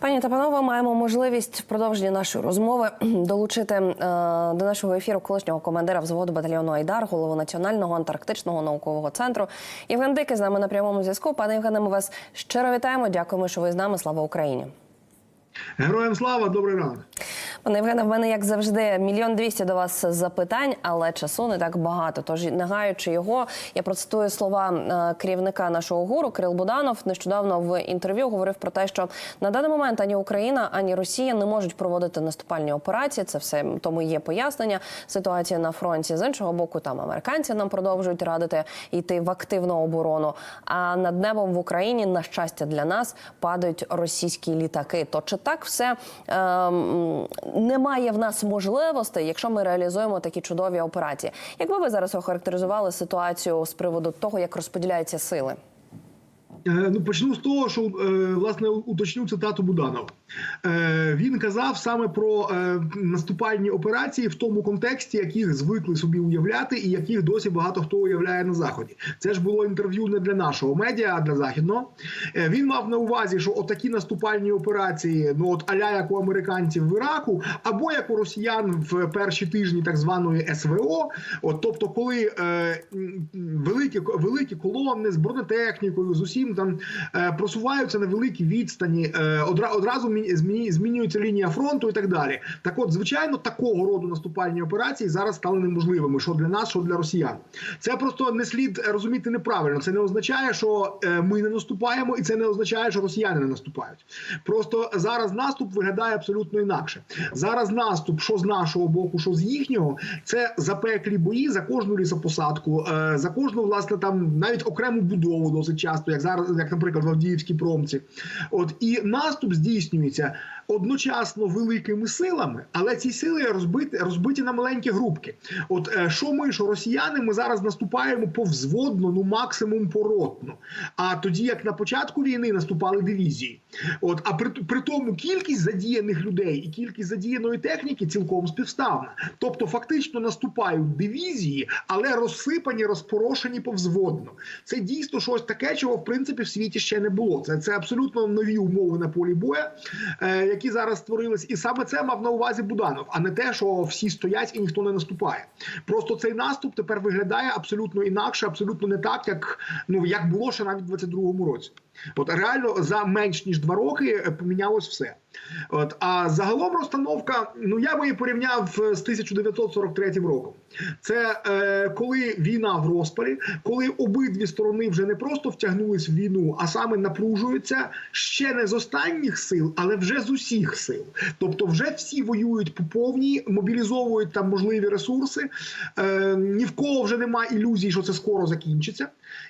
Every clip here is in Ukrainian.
Пані та панове, маємо можливість в продовженні нашої розмови долучити е, до нашого ефіру колишнього командира взводу батальйону Айдар, голову Національного антарктичного наукового центру. Євген Дикий з нами на прямому зв'язку. Пане Євгене, ми вас щиро вітаємо. Дякуємо, що ви з нами. Слава Україні. Героям слава, добрий ранок. Пане Євгене, в мене, як завжди, мільйон двісті до вас запитань, але часу не так багато. Тож, не гаючи його, я процитую слова е, керівника нашого гуру Кирил Буданов. Нещодавно в інтерв'ю говорив про те, що на даний момент ані Україна, ані Росія не можуть проводити наступальні операції. Це все тому є пояснення ситуації на фронті. З іншого боку, там американці нам продовжують радити йти в активну оборону. А над небом в Україні, на щастя, для нас падають російські літаки. То чи так все ем, немає в нас можливостей, якщо ми реалізуємо такі чудові операції? Як би ви зараз охарактеризували ситуацію з приводу того, як розподіляються сили? Е, Ну, почну з того, що е, власне уточню цитату Буданова. Е, Він казав саме про е, наступальні операції в тому контексті, яких звикли собі уявляти, і яких досі багато хто уявляє на заході. Це ж було інтерв'ю не для нашого медіа, а для західного. Е, Він мав на увазі, що отакі наступальні операції, ну от аля як у американців в Іраку, або як у росіян в перші тижні так званої СВО. От тобто, коли е, великі великі колони з бронетехнікою, з усім там е, просуваються на великій відстані, е, одразу змінюється лінія фронту і так далі. Так, от, звичайно, такого роду наступальні операції зараз стали неможливими, що для нас, що для росіян. Це просто не слід розуміти неправильно. Це не означає, що е, ми не наступаємо, і це не означає, що росіяни не наступають. Просто зараз наступ виглядає абсолютно інакше. Зараз наступ, що з нашого боку, що з їхнього, це запеклі бої за кожну лісопосадку, е, за кожну власне там навіть окрему будову досить часто, як зараз, як, наприклад, в Авдіївській промці. От і наступ にじゃあ одночасно великими силами, але ці сили розбиті, розбиті на маленькі групки. От е, що ми, що росіяни, ми зараз наступаємо повзводно, ну максимум поротно. А тоді, як на початку війни наступали дивізії, от а при, при тому кількість задіяних людей і кількість задіяної техніки цілком співставна. Тобто, фактично наступають дивізії, але розсипані, розпорошені повзводно. Це дійсно щось таке, чого в принципі в світі ще не було. Це, це абсолютно нові умови на полі боя, е, які зараз створились, і саме це мав на увазі Буданов, а не те, що всі стоять і ніхто не наступає. Просто цей наступ тепер виглядає абсолютно інакше, абсолютно не так, як ну як було ще навіть в 22-му році. От реально за менш ніж два роки е, помінялось все. От а загалом розстановка, ну я би її порівняв е, з 1943 роком. Це е, коли війна в розпалі, коли обидві сторони вже не просто втягнулись в війну, а саме напружуються ще не з останніх сил, але вже з усіх сил. Тобто, вже всі воюють по повній, мобілізовують там можливі ресурси. Е, ні в кого вже немає ілюзій, що це скоро закінчиться.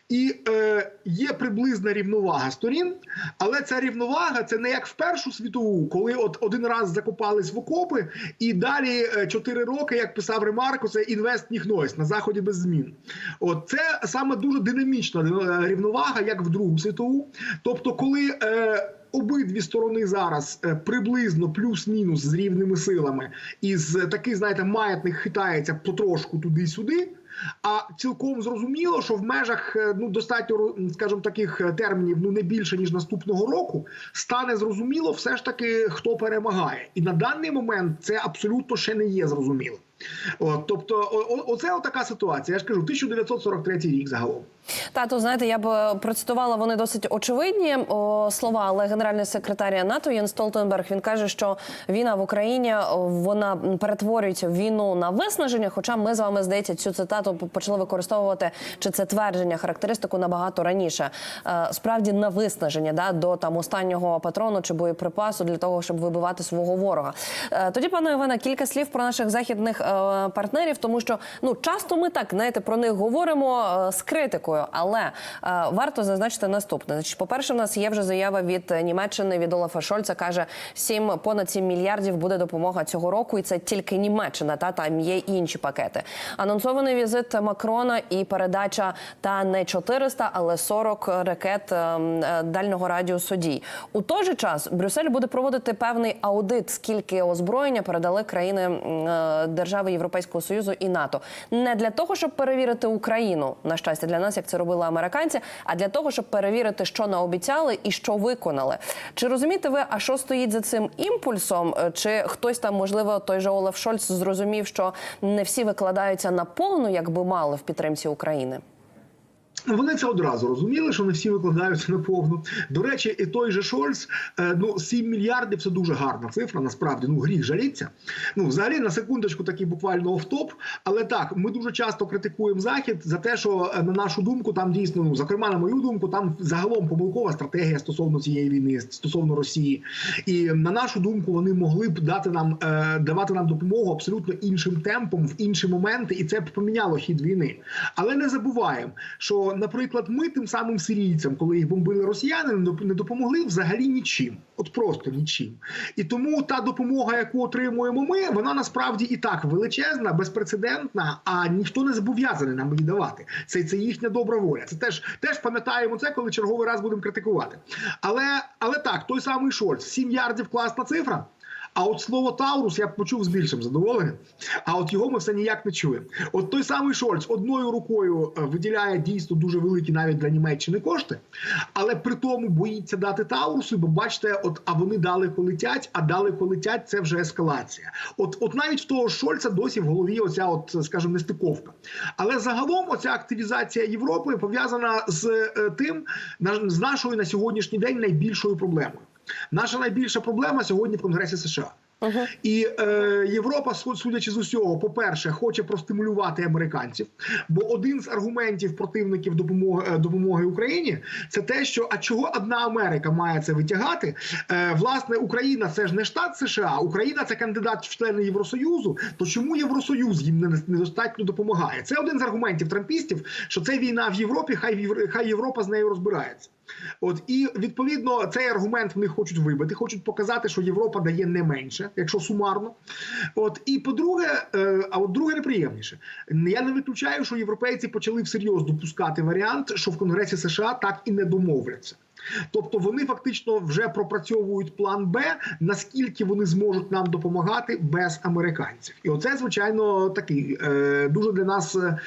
І е, є приблизна рівновага сторін, але ця рівновага це не як в Першу світову, коли от один раз закопались в окопи, і далі е, чотири роки, як писав Ремарко, це інвест ніхнось на заході без змін. От це саме дуже динамічна е, рівновага, як в Другу світову. Тобто, коли е, Обидві сторони зараз е, приблизно плюс-мінус з рівними силами, і з таких, знаєте, маятник хитається потрошку туди-сюди. А цілком зрозуміло, що в межах е, ну достатньо скажімо, таких е, термінів, ну не більше ніж наступного року, стане зрозуміло, все ж таки хто перемагає, і на даний момент це абсолютно ще не є зрозуміло. От, тобто, оце така ситуація. Я ж кажу, 1943 рік загалом. Тато, знаєте, я б е, процитувала вони досить очевидні о, слова, але генеральний секретар НАТО Єн Столтенберг він каже, що війна в Україні вона перетворюється в війну на виснаження. Хоча ми з вами здається цю цитату почали використовувати чи це твердження, характеристику набагато раніше. Е, Справді на виснаження да до там останнього патрону чи боєприпасу для того, щоб вибивати свого ворога. Е, Тоді, пане Івана, кілька слів про наших західних е, партнерів, тому що ну часто ми так знаєте про них говоримо е, з критикою, але е, варто зазначити наступне. Значить, по-перше, в нас є вже заява від Німеччини від Олафа Шольца. каже, 7, понад 7 мільярдів буде допомога цього року, і це тільки Німеччина. Та там є інші пакети. Анонсований візит Макрона і передача та не 400, але 40 ракет е, е, дальнього радіусу дій. У той же час Брюссель буде проводити певний аудит, скільки озброєння передали країни е, держави. Держави Європейського союзу і НАТО не для того, щоб перевірити Україну на щастя для нас, як це робили американці, а для того, щоб перевірити, що наобіцяли і що виконали. Чи розумієте ви, а що стоїть за цим імпульсом? Е, Чи хтось там, можливо, той же Олаф Шольц зрозумів, що не всі викладаються наповну, як би мали в підтримці України? Вони це одразу розуміли, що не всі викладаються на повну. До речі, і той же Шольц, е, ну 7 мільярдів це дуже гарна цифра. Насправді, ну гріх жаліться. Ну, взагалі, на секундочку, такий буквально офтоп. Але так, ми дуже часто критикуємо захід за те, що е, на нашу думку, там дійсно, ну зокрема, на мою думку, там загалом помилкова стратегія стосовно цієї війни, стосовно Росії. І на нашу думку, вони могли б дати нам е, давати нам допомогу абсолютно іншим темпом в інші моменти, і це б поміняло хід війни. Але не забуваємо, що, наприклад, ми тим самим сирійцям, коли їх бомбили росіяни, не доп- не допомогли взагалі нічим, от просто нічим. І тому та допомога, яку отримуємо ми, вона насправді і так величезна, безпрецедентна, а ніхто не зобов'язаний нам її давати. Це, це їхня добра воля. Це теж теж пам'ятаємо це, коли черговий раз будемо критикувати. Але, але так, той самий Шольц, 7 ярдів класна цифра. А от слово Таурус я почув з більшим задоволенням. А от його ми все ніяк не чуємо. От той самий Шольц одною рукою е, виділяє дійсно дуже великі навіть для Німеччини кошти, але при тому боїться дати Таурусу, бо бачите, от а вони далеко летять, а далеко летять це вже ескалація. От, от навіть в того Шольца досі в голові оця, от скажімо, нестиковка. Але загалом оця активізація Європи пов'язана з е, тим, з нашою на сьогоднішній день найбільшою проблемою. Наша найбільша проблема сьогодні в Конгресі США. І е, Європа, су- судячи з усього, по-перше, хоче простимулювати американців. Бо один з аргументів противників допомоги е, допомоги Україні це те, що а чого одна Америка має це витягати? Е, власне, Україна це ж не штат США, Україна це кандидат в члени Євросоюзу. То чому Євросоюз їм недостатньо допомагає? Це один з аргументів трампістів, що це війна в Європі, хай хай Європа з нею розбирається. От і відповідно цей аргумент вони хочуть вибити, хочуть показати, що Європа дає не менше, якщо сумарно. От і по-друге, е, а от друге неприємніше. Я не виключаю, що європейці почали всерйоз допускати варіант, що в Конгресі США так і не домовляться. Тобто вони фактично вже пропрацьовують план Б, наскільки вони зможуть нам допомагати без американців, і оце звичайно такий е, дуже для нас, е,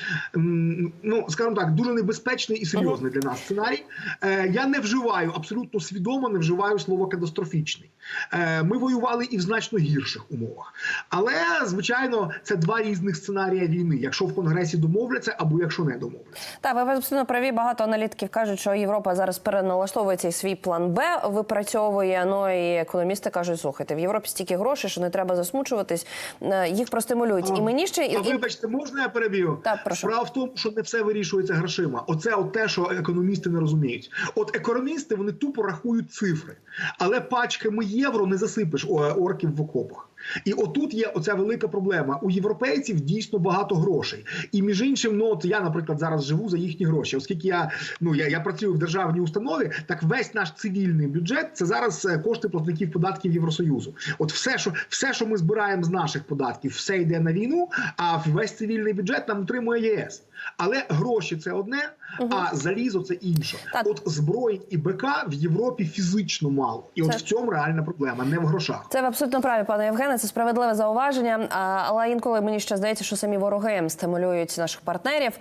ну скажімо так, дуже небезпечний і серйозний для нас сценарій. Е, я не вживаю абсолютно свідомо, не вживаю слово катастрофічний. Е, ми воювали і в значно гірших умовах, але звичайно, це два різних сценарії війни, якщо в конгресі домовляться або якщо не домовляться. Так, ви абсолютно праві. Багато аналітиків кажуть, що Європа зараз переналаштовує цей свій план Б, випрацьовує. Ну і економісти кажуть, слухайте, в Європі стільки грошей, що не треба засмучуватись, е, їх простимулюють. І мені ще і- вибачте, можна я переб'ю? Так, прошу. Справа в тому, що не все вирішується грошима. Оце от те, що економісти не розуміють. От економісти вони тупо рахують цифри, але пачками євро не засипеш орків в окопах. І отут є оця велика проблема. У європейців дійсно багато грошей. І між іншим, ну от я, наприклад, зараз живу за їхні гроші, оскільки я ну я, я працюю в державній установі, так весь наш цивільний бюджет це зараз е, кошти платників податків Євросоюзу. От все, що все, що ми збираємо з наших податків, все йде на війну. А весь цивільний бюджет нам утримує ЄС. Але гроші це одне, а залізо це інше. Так. От зброї і БК в Європі фізично мало, і от в цьому реальна проблема, не в грошах. Це ви абсолютно праві, пане Євгене. Це справедливе зауваження. Але інколи мені ще здається, що самі вороги стимулюють наших партнерів.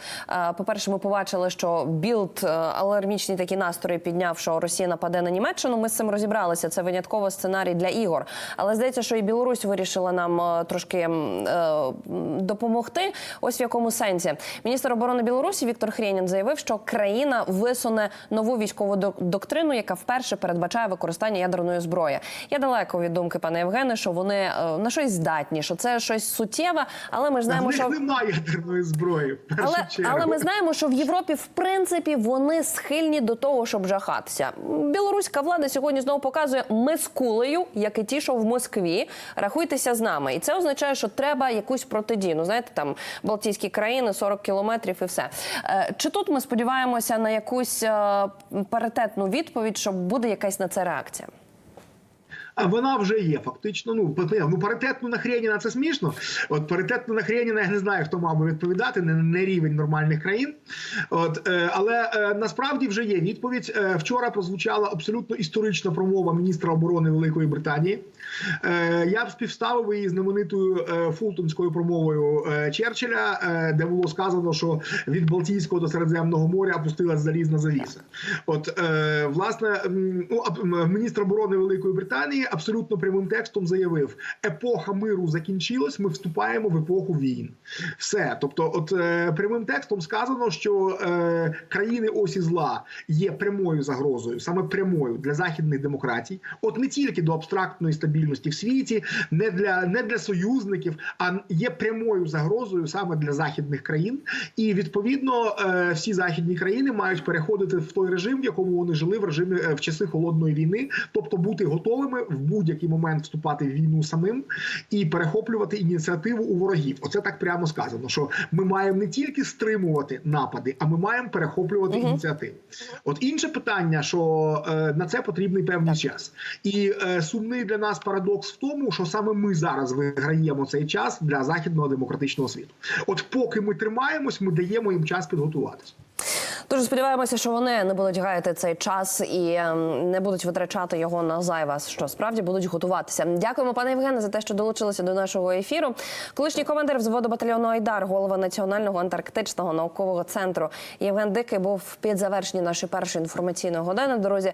По-перше, ми побачили, що білд е, алармічні такі настрої підняв, що Росія нападе на Німеччину. Ми з цим розібралися. Це винятково сценарій для ігор. Але здається, що і Білорусь вирішила нам е, трошки е, допомогти. Ось в якому сенсі. Міністр оборони Білорусі Віктор Хрєнін заявив, що країна висуне нову військову док- доктрину, яка вперше передбачає використання ядерної зброї. Я далеко від думки пане Євгене, що вони е, на щось здатні, що це щось суттєве, але ми ж знаємо, що немає ядерної зброї. В першу але, чергу. але ми знаємо, що в Європі в принципі вони схильні до того, щоб жахатися. Білоруська влада сьогодні знову показує ми з кулею, як і ті, що в Москві. Рахуйтеся з нами, і це означає, що треба якусь протидію. Ну, знаєте, там Балтійські країни, 40 кілометрів і все. Е, Чи тут ми сподіваємося на якусь е, паритетну відповідь, що буде якась на це реакція? Вона вже є фактично. Ну ну паритетну на Хреніна це смішно. От паритетну на Хреніна я не знаю, хто мав би відповідати, не, не рівень нормальних країн. От е, але е, насправді вже є відповідь. Е, вчора прозвучала абсолютно історична промова міністра оборони Великої Британії. Е, я б співставив її знаменитою е, фултонською промовою е, Черчилля, е, де було сказано, що від Балтійського до Середземного моря опустилась залізна завіса. От е, власне, ну, міністр оборони Великої Британії абсолютно прямим текстом заявив: епоха миру закінчилась. Ми вступаємо в епоху війн. Все, тобто, от е, прямим текстом сказано, що е, країни осі зла є прямою загрозою, саме прямою для західних демократій. От не тільки до абстрактної стабільності в світі, не для не для союзників, а є прямою загрозою саме для західних країн. І відповідно е, всі західні країни мають переходити в той режим, в якому вони жили в режимі е, в часи холодної війни, тобто бути готовими в будь-який момент вступати в війну самим і перехоплювати ініціативу у ворогів. Оце так прямо сказано. Що ми маємо не тільки стримувати напади, а ми маємо перехоплювати ініціативу. От інше питання, що е, на це потрібний певний час, і е, сумний для нас парадокс в тому, що саме ми зараз виграємо цей час для західного демократичного світу. От поки ми тримаємось, ми даємо їм час підготуватися. Дуже сподіваємося, що вони не будуть гаяти цей час і ем, не будуть витрачати його на зайве, що справді будуть готуватися. Дякуємо, пане Євгене, за те, що долучилися до нашого ефіру. Колишній командир взводу батальйону Айдар, голова Національного антарктичного наукового центру Євген Дикий був під завершенні нашої першої інформаційної години. Друзі,